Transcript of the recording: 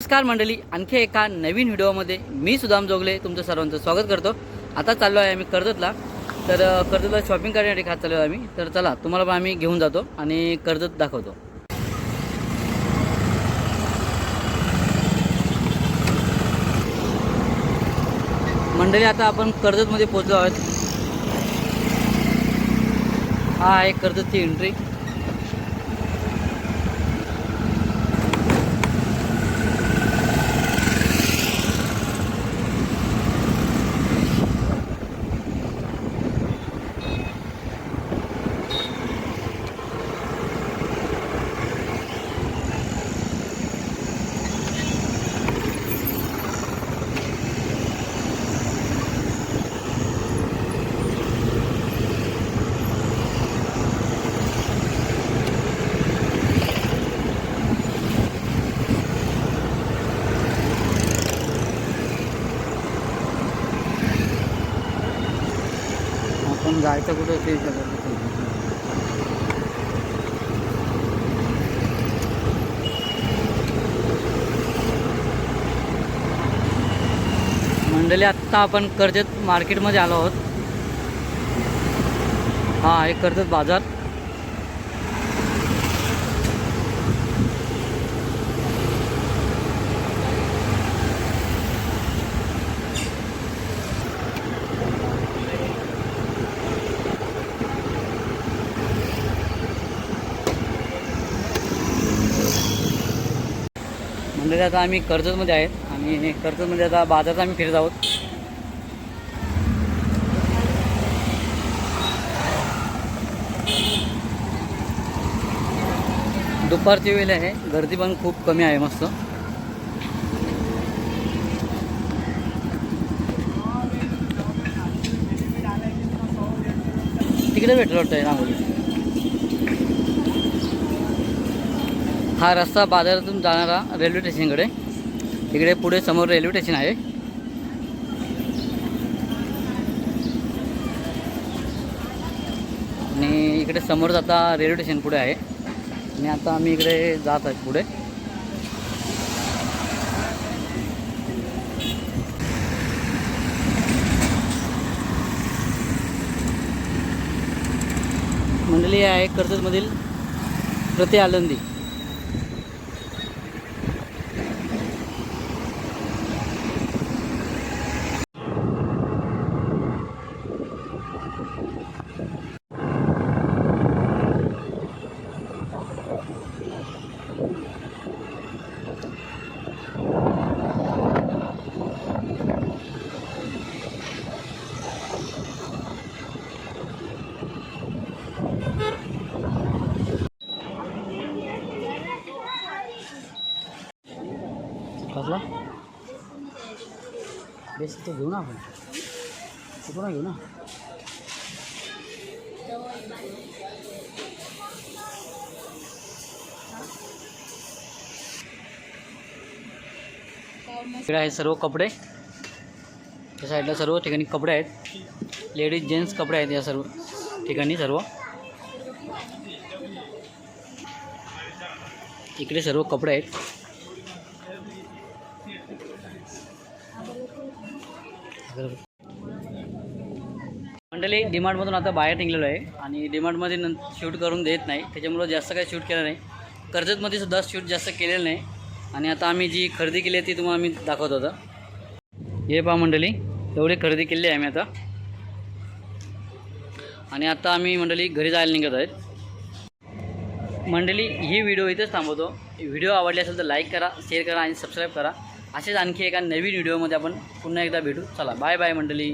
नमस्कार मंडळी आणखी एका नवीन व्हिडिओमध्ये मी सुदाम जोगले तुमचं सर्वांचं स्वागत करतो. आता चाललो आहे आम्ही कर्जतला. तर कर्जतला शॉपिंग करण्यासाठी खात चाललो आहे आम्ही. तर चला तुम्हाला पण आम्ही घेऊन जातो आणि कर्जत दाखवतो. मंडळी आता आपण कर्जतमध्ये पोहोचलो आहोत. हा आहे कर्जतची एंट्री आपण जायचं कुठं ते मंडळी आत्ता आपण कर्जत मार्केटमध्ये आलो आहोत. हा एक कर्जत बाजार. सध्या आता आम्ही कर्जतमध्ये आहेत आणि कर्जतमध्ये आता बाजारात आम्ही फिरत आहोत. दुपारची वेळ आहे. गर्दी पण खूप कमी आहे मस्त. तिकडे भेटलं वाटतं रांगोली हा रस्ता बाजारातून जाणारा रेल्वे स्टेशनकडे. इकडे पुढे समोर रेल्वे स्टेशन आहे. आणि इकडे समोर आता रेल्वे स्टेशन पुढे आहे. आणि आता आम्ही इकडे जात आहे पुढे. मंडळी आहे कर्जतमधील प्रति आलंदी. कसला बेस तो घेऊ ना आपण. कुठं ना इकडे सर्व कपडे. त्या साईडला सर्व ठिकाणी कपडे आहेत. लेडीज़ जेंट्स कपडे या सर्व ठिकाणी सर्व. इकडे सर्व कपडे आहेत. मंडळी डिमांडमधून आता बाहेर निघलेलो आहे आणि डिमांडमध्ये नं शूट करून देत नाही. त्याच्यामुळं जास्त काही शूट केलं नाही. कर्जतमध्ये सुद्धा शूट जास्त केलेलं नाही. आणि आता आम्ही जी खरेदी केली आहे ती तुम्हाला आम्ही दाखवत होता. हे पहा मंडळी एवढी खरेदी केली आहे आम्ही आता. आणि आता आम्ही मंडळी घरी जायला निघत आहेत. मंडळी ही व्हिडिओ इथेच थांबवतो. व्हिडिओ आवडली असेल तर लाईक करा शेअर करा आणि सबस्क्राईब करा. असेच आणखी एका नवीन व्हिडिओमध्ये आपण पुन्हा एकदा भेटू. चला बाय बाय मंडळी.